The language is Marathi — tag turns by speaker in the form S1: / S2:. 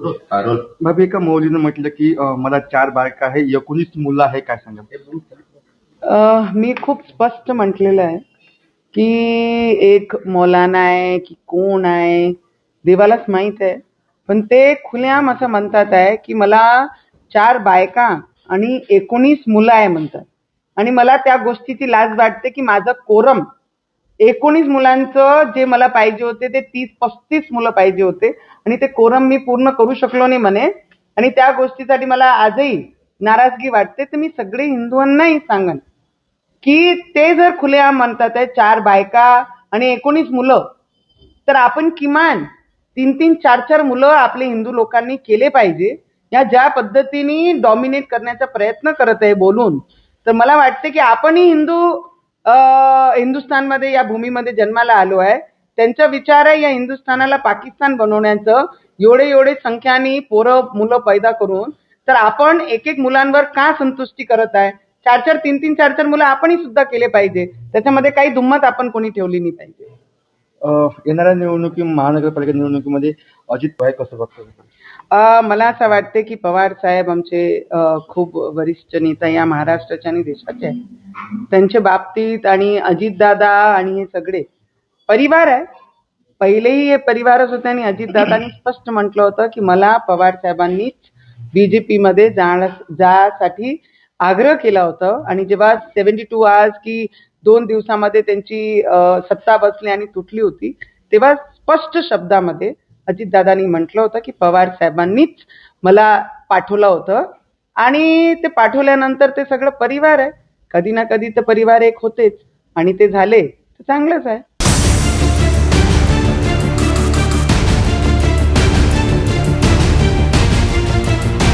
S1: भाभी एका मौलीनं म्हटलं की अं, मला चार बायका आहे एकोणीस मुलं आहे काय सांगा?
S2: मी खूप स्पष्ट म्हटलेलं आहे की एक मौलाना आहे की कोण आहे देवालाच माहीत आहे. पण ते खुलेआम असं म्हणतात आहे की मला चार बायका आणि एकोणीस मुलं आहे म्हणतात. आणि मला त्या गोष्टीची लाज वाटते की माझं कोरम एकोणीस मुलांचं जे मला पाहिजे होते ते तीस पस्तीस मुलं पाहिजे होते. आणि ते कोरम मी पूर्ण करू शकलो नाही म्हणे. आणि त्या गोष्टीसाठी मला आजही नाराजगी वाटते. तर मी सगळे हिंदूंनाही सांगन की ते जर खुलेआम म्हणतात आहे चार बायका आणि एकोणीस मुलं तर आपण किमान तीन तीन चार चार मुलं आपले हिंदू लोकांनी केले पाहिजे. या ज्या पद्धतीने डॉमिनेट करण्याचा प्रयत्न करत आहे बोलून. तर मला वाटते की आपणही हिंदू हिंदुस्थानमध्ये या भूमीमध्ये जन्माला आलो आहे. त्यांचा विचार आहे या हिंदुस्थानाला पाकिस्तान बनवण्याचं. एवढे एवढे संख्याने पोरं मुलं पैदा करून. तर आपण एक एक मुलांवर का संतुष्टी करत आहे? चार चार तीन तीन चार चार मुलं आपणही सुद्धा केले पाहिजे. त्याच्यामध्ये काही दुम्मत आपण कोणी ठेवली नाही पाहिजे.
S1: येणाऱ्या निवडणुकी महानगरपालिका निवडणुकीमध्ये अजित भाई कसं बघतो?
S2: मला असं वाटते की पवार साहेब आमचे खूप वरिष्ठ नेता या महाराष्ट्राचे आणि देशाचे आहेत. त्यांच्या बाबतीत आणि अजितदादा आणि हे सगळे परिवार आहे पहिलेही हे परिवारच होते आणि अजितदादांनी स्पष्ट म्हटलं होतं की मला पवार साहेबांनीच बीजेपी मध्ये जाण्या आग्रह केला होता. आणि जेव्हा सेव्हन्टी टू आवर्स की दोन दिवसामध्ये त्यांची सत्ता बसली आणि तुटली होती तेव्हा स्पष्ट शब्दामध्ये अजितदादांनी म्हटलं होतं की पवार साहेबांनीच मला पाठवलं होतं. आणि ते पाठवल्यानंतर ते सगळं परिवार आहे. कधी ना कधी तर परिवार एक होतेच. आणि ते झाले. तर चांगलंच आहे.